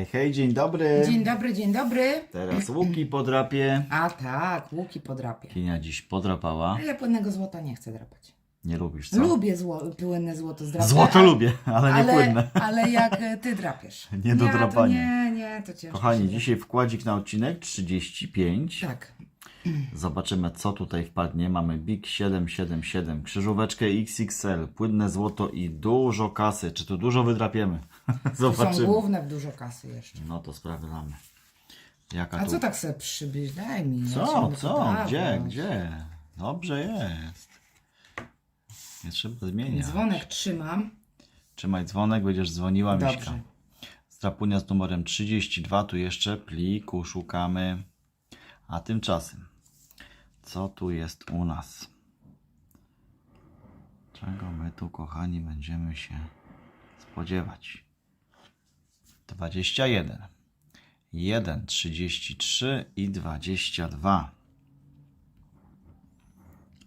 Hej, hej, dzień dobry. Dzień dobry, dzień dobry. Teraz łuki podrapię. A tak, łuki podrapię. Kinia dziś podrapała. Ale płynnego złota nie chcę drapać. Nie lubisz, co? Lubię zło, płynne złoto zdrapać. Złoto lubię, ale nie płynne. Ale jak e, ty drapiesz. Nie do drapania. Nie, nie, to ciężko. Kochani, dzisiaj wkładzik na odcinek 35. Tak. Zobaczymy, co tutaj wpadnie. Mamy Big 777, krzyżóweczkę XXL, płynne złoto i dużo kasy. Czy tu dużo wydrapiemy? Tu są Zobaczymy. główne w dużo kasy jeszcze. No to sprawdzamy. Jaka A tu... co tak sobie przybyć? Daj mi. ja Co, mogę co? Gdzie, gdzie? Dobrze jest. Nie trzeba zmieniać. Dzwonek trzymam. Trzymaj dzwonek, będziesz dzwoniła Miśka. Dobrze. Strapunia z numerem 32, tu jeszcze pliku szukamy. A tymczasem, co tu jest u nas? Czego my tu, kochani, będziemy się spodziewać? 21, 1, 33 i 22.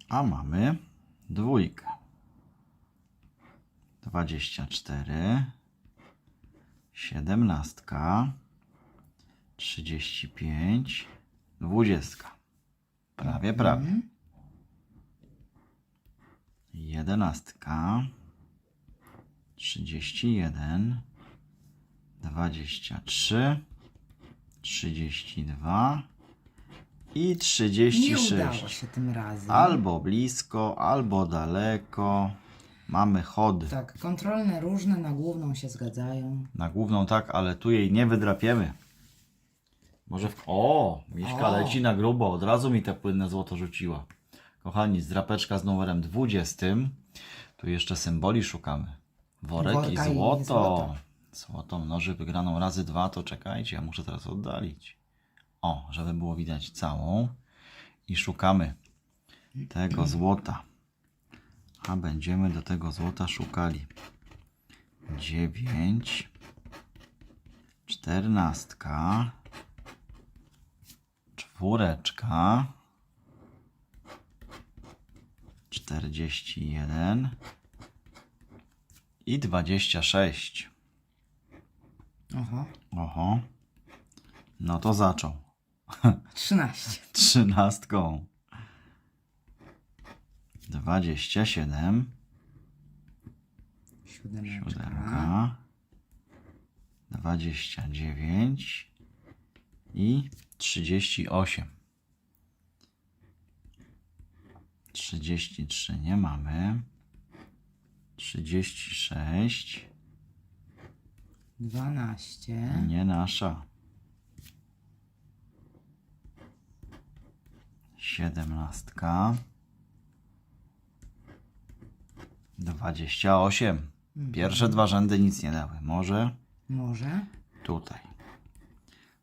A mamy dwójkę. 24, siedemnastka, trzydzieści pięć, dwudziestka. Prawie, prawie. Jedenastka, trzydzieści jeden, dwadzieścia trzy, trzydzieści dwa i trzydzieści Nie udało sześć. się tym razem. Albo blisko, albo daleko. Mamy chody. Tak, kontrolne różne na główną się zgadzają. Na główną tak, ale tu jej nie wydrapiemy. Może w... O! Miśka O. leci na grubo. Od razu mi te płynne złoto rzuciła. Kochani, zdrapeczka z numerem 20. Tu jeszcze symboli szukamy. Worek Worka i i złoto. złoto. Złotą mnoży wygraną razy dwa, to czekajcie, ja muszę teraz oddalić. O, żeby było widać całą. I szukamy tego złota. A będziemy do tego złota szukali. 9, 14, czwóreczka, 41 i 26. Aha. Oho. No to zaczął. Trzynaście. Dwadzieścia siedem. Siódemka. Dwadzieścia dziewięć. I trzydzieści osiem. Trzydzieści trzy nie mamy. Trzydzieści sześć. 12. Nie nasza. Siedemnastka. Dwadzieścia osiem. Pierwsze dwa rzędy nic nie dały. Może Może? tutaj.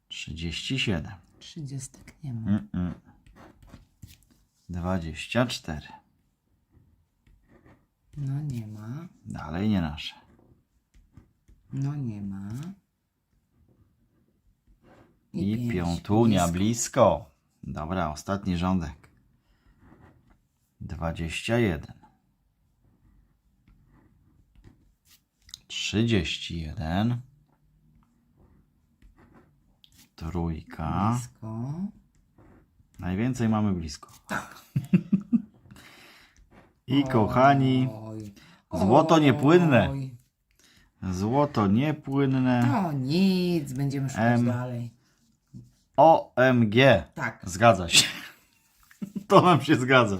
Trzydzieści siedem. 30 nie ma. Mm-mm. Dwadzieścia cztery. No nie ma. Dalej nie nasze. No nie ma. I pięć. piątunia Blisko. blisko. Dobra, ostatni rządek. Dwadzieścia jeden. Trzydzieści jeden. Trójka. Blisko. Najwięcej mamy blisko. I kochani, Oj. złoto niepłynne. Oj. Złoto niepłynne. To nic, będziemy szukać Em. dalej. OMG. Tak, Zgadza się. To nam się zgadza.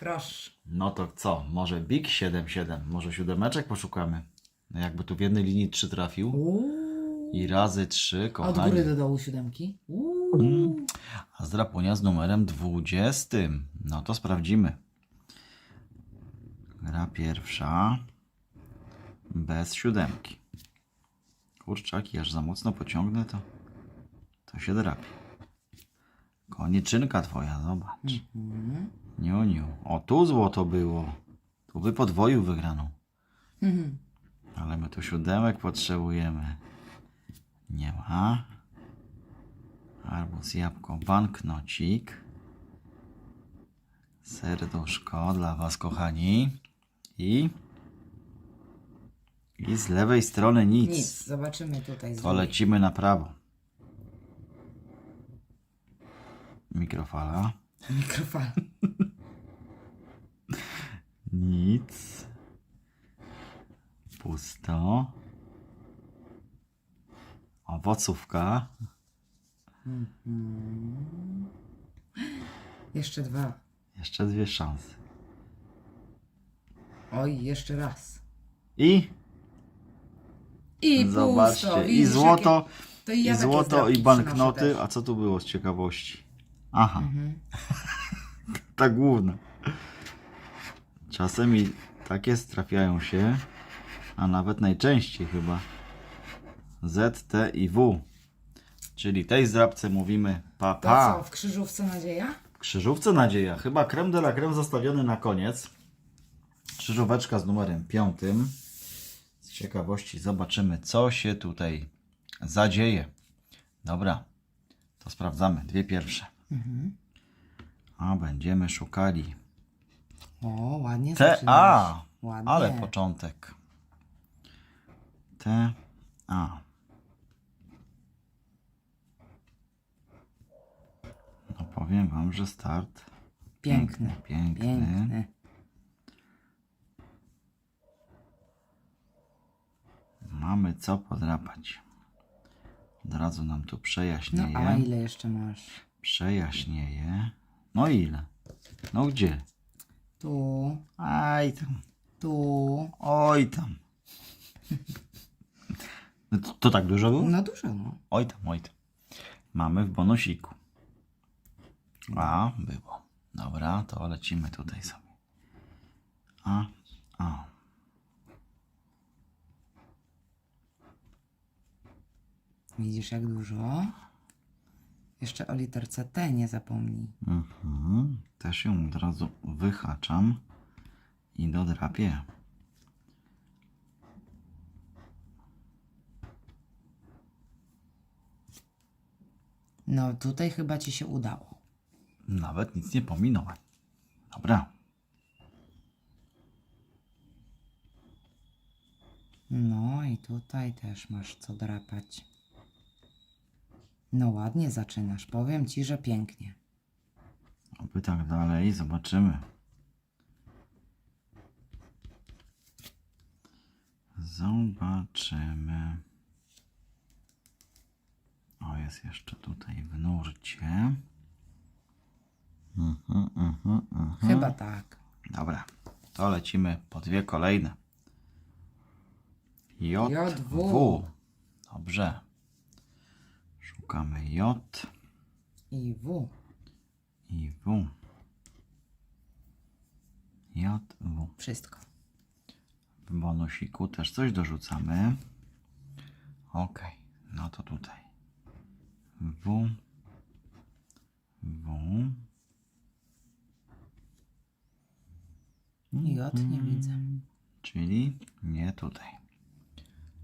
proszę. No to co? Może Big 77? Może siódemeczek poszukamy? No jakby tu w jednej linii 3 trafił. Uuu. I razy 3, Od kochani. góry do dołu siódemki. Uuu. A zdrapunia z numerem 20. No to sprawdzimy. Gra pierwsza. Bez siódemki. Kurczaki, aż za mocno pociągnę to. To się drapie. Koniczynka twoja, zobacz. Mhm. Niu, niu. O, tu złoto było. Tu by podwoił wygraną. Mhm. Ale my tu siódemek potrzebujemy. Nie ma. Arbuz, jabłko, banknocik. Serduszko dla Was, kochani. I I z lewej strony nic. Nic. Zobaczymy tutaj. z To drugiej. lecimy na prawo. Mikrofala. Mikrofon. Nic. Pusto. Owocówka. Jeszcze dwa. Jeszcze dwie szanse. Oj, jeszcze raz. I I zobaczcie, pusto. i Widzisz, złoto, Jakie... To i, ja i takie złoto, zdrabki i banknoty. przynoszę A co tu było z ciekawości? Aha, Mhm. ta główna. Czasem i takie trafiają się, a nawet najczęściej chyba. Z, T i W. Czyli tej zdrabce mówimy pa, To pa. co, w krzyżówce nadzieja? W krzyżówce nadzieja. Chyba creme de la creme zostawiony na koniec. Krzyżóweczka z numerem piątym. Ciekawości zobaczymy, co się tutaj zadzieje. Dobra, to sprawdzamy. Dwie pierwsze. A będziemy szukali. O, ładnie T, zaczynasz. A. Ładnie. Ale początek. T, A. No powiem Wam, że start Piękny. piękny. Piękny. Mamy co podrapać. Od razu nam tu No, przejaśnieje. a ile jeszcze masz? Przejaśnieje. No ile? No gdzie? Tu, Aj tam. tu. Oj tam. No To, to tak dużo było? No dużo, no. Oj tam, oj tam. Mamy w bonusiku. A, było. Dobra, to lecimy tutaj sobie. A, a. Widzisz jak dużo? Jeszcze o literce T nie zapomnij. Mhm. Też ją od razu wyhaczam i dodrapię. No tutaj chyba ci się udało. Nawet nic nie pominąłem. Dobra. No i tutaj też masz co drapać. No ładnie zaczynasz. Powiem ci, że pięknie. Oby tak dalej. Zobaczymy. Zobaczymy. O, jest jeszcze tutaj w nurcie. Mhm, mhm, mhm. Chyba tak. Dobra, to lecimy po dwie kolejne. J, J, W. W. Dobrze. Szukamy J I W. i W. J, W. Wszystko. W bonusiku też coś dorzucamy. Ok, no to tutaj. W. W. J nie widzę. Czyli nie tutaj.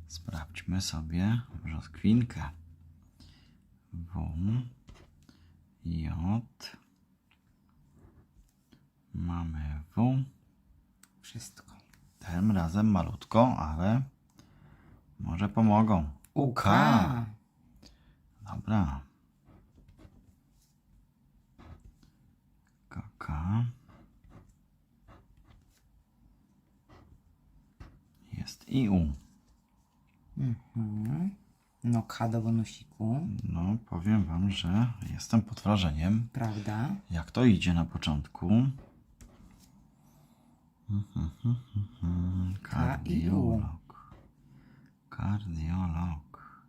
Sprawdźmy sobie brzoskwinkę. W, J. Mamy W. Wszystko. Tym razem malutko, ale może pomogą. UK. Dobra. KK. Jest i U. Mhm. No K do bonusiku. No, powiem Wam, że jestem pod wrażeniem, Prawda? jak to idzie na początku. K i U. Kardiolog. Kardiolog.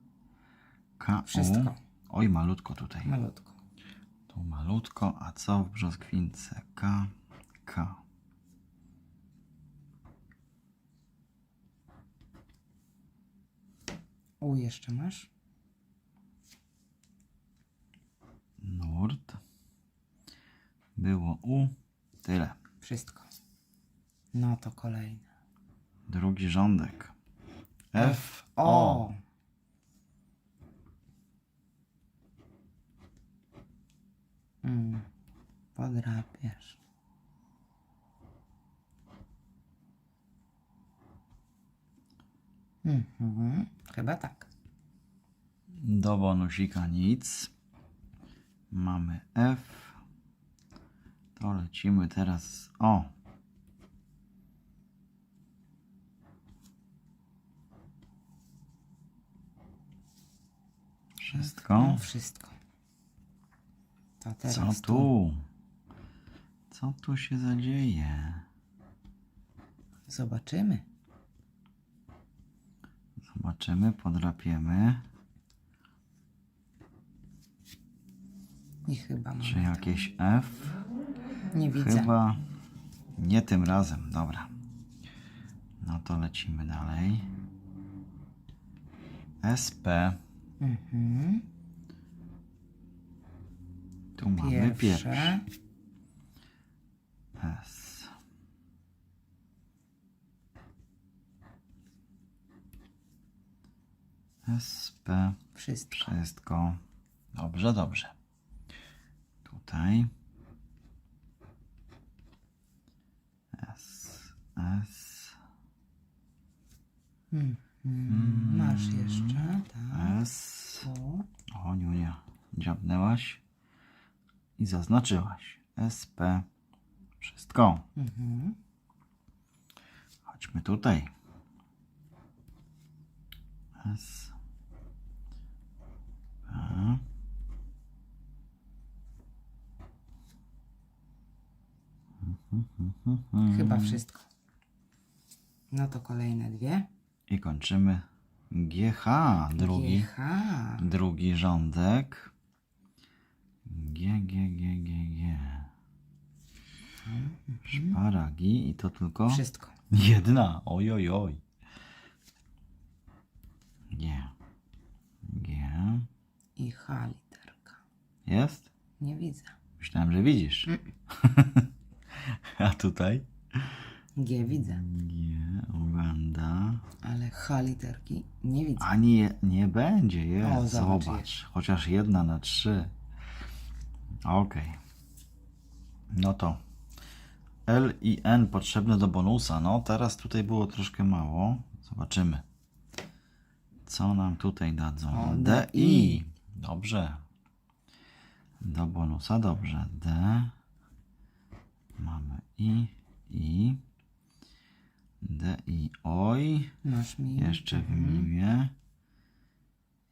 K Wszystko. Oj, malutko tutaj. Malutko. Tu malutko, a co w brzoskwince? K, K. U jeszcze masz? Nurt. Było U. Tyle. Wszystko. No to kolejne. Drugi rządek. F, O! O. Mm. Podrapiesz. Mhm. Chyba tak. Do bonusika nic. Mamy F. To lecimy teraz. O! Wszystko. No, wszystko. To teraz Co tu? Co tu się zadzieje? Zobaczymy. Zobaczymy, podrapiemy. I chyba mamy Czy jakieś F? Nie widzę. Chyba nie tym razem. Dobra. No to lecimy dalej. SP. Mhm. Tu mamy Pierwsze. pierwszy. S. SP. Wszystko. Wszystko. Dobrze, dobrze. Tutaj. S. S. Mhm. Masz jeszcze, tak. S. Tu. O, Niunia. Dziabnęłaś. I zaznaczyłaś. SP. Wszystko. Mhm. Chodźmy tutaj. S. P. Chyba wszystko. No to kolejne dwie. I kończymy GH. Drugi. GH. Drugi rządek. G, G, G, G, G. Szparagi i to tylko Wszystko. jedna. Oj, oj, oj. G. G. I H literka. Jest? Nie widzę. Myślałem, że widzisz. A tutaj? G widzę, G. Uganda. ale H literki nie widzę. Ani je, nie będzie, jest. O, zobacz, zobacz. Chociaż jedna na trzy. Okej. No to L i N potrzebne do bonusa. No teraz tutaj było troszkę mało. Zobaczymy. Co nam tutaj dadzą? O, D, I. Dobrze. Do bonusa dobrze. D. Mamy I. I. D, I, oj. Masz mi. Jeszcze wymienię.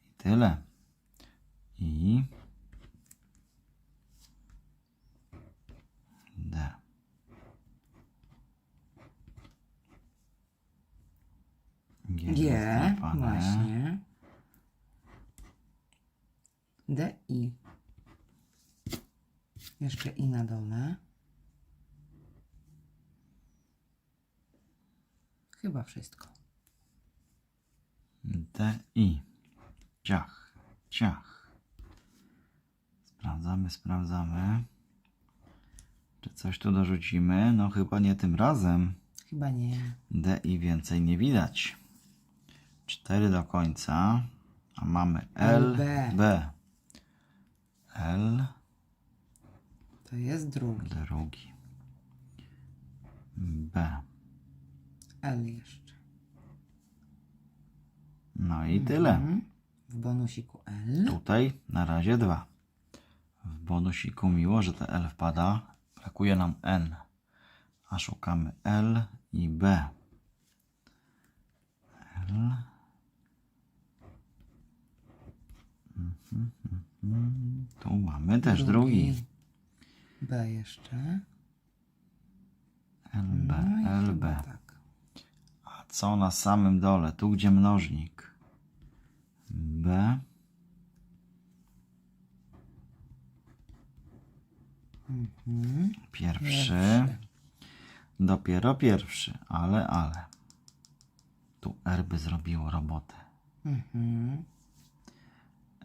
I tyle. I. D. G. G, zadrapane. właśnie. D, I. I na dole. Chyba wszystko. D. I. Ciach. Ciach. Sprawdzamy, sprawdzamy. Czy coś tu dorzucimy? No chyba nie tym razem. Chyba nie. D i więcej nie widać. 4 do końca. A mamy L, LB. B. L, To jest drugi. drugi. B. L jeszcze. No i tyle. Mhm. W bonusiku L. Tutaj na razie dwa. W bonusiku miło, że te L wpada. Brakuje nam N. A szukamy L i B. L. Mhm, mhm. Tu mamy też drugi. B jeszcze. LB, No LB. tak. A co na samym dole? Tu gdzie mnożnik? B. Mhm. Pierwszy. Pierwszy. Dopiero pierwszy, ale, ale. Tu R by zrobiło robotę. Mhm.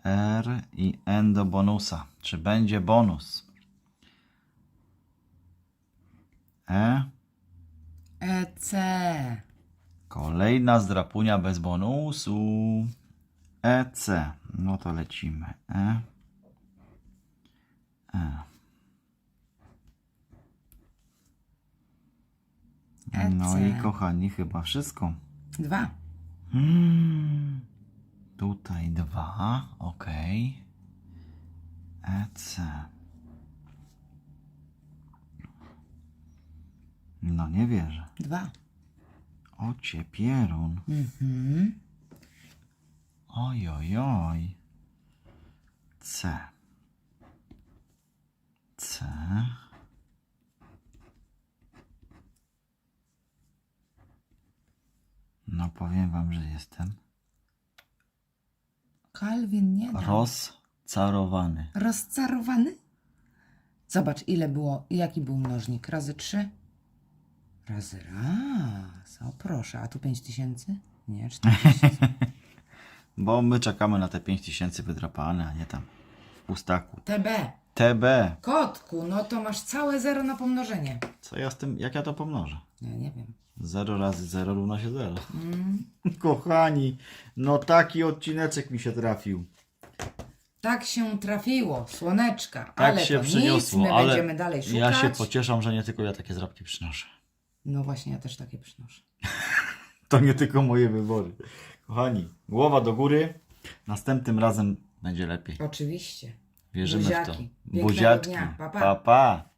R i N do bonusa. Czy będzie bonus? E. EC. Kolejna zdrapunia bez bonusu. EC. No to lecimy. E. E. No EC. i kochani, chyba wszystko. Dwa. Hmm. Tutaj dwa, ok. EC. No nie wierzę. Dwa. Ocie pierun. Mhm. Oj, oj, oj. C. C. No powiem wam, że jestem Kalwin nie dał. rozcarowany. Rozcarowany? Zobacz, ile było, jaki był mnożnik? Razy trzy? Razy raz. O proszę, a tu pięć tysięcy? Nie, cztery tysiące. Bo my czekamy na te 5000 wydrapane, a nie tam w pustaku. TB. TB. Kotku, no to masz całe zero na pomnożenie. Co ja z tym, jak ja to pomnożę? Ja nie wiem. 0 razy 0 równa się 0. Mm. Kochani, no taki odcineczek mi się trafił. Tak się trafiło, słoneczka, Tak ale się to przyniosło, nic, my ale będziemy dalej szukać. ja się pocieszam, że nie tylko ja takie zrabki przynoszę. No właśnie, ja też takie przynoszę. To nie tylko moje wybory. Kochani, głowa do góry. Następnym razem będzie lepiej. Oczywiście. Wierzymy w to. Buziaki. Pięknego Buziatki. dnia. Pa, pa. pa. pa.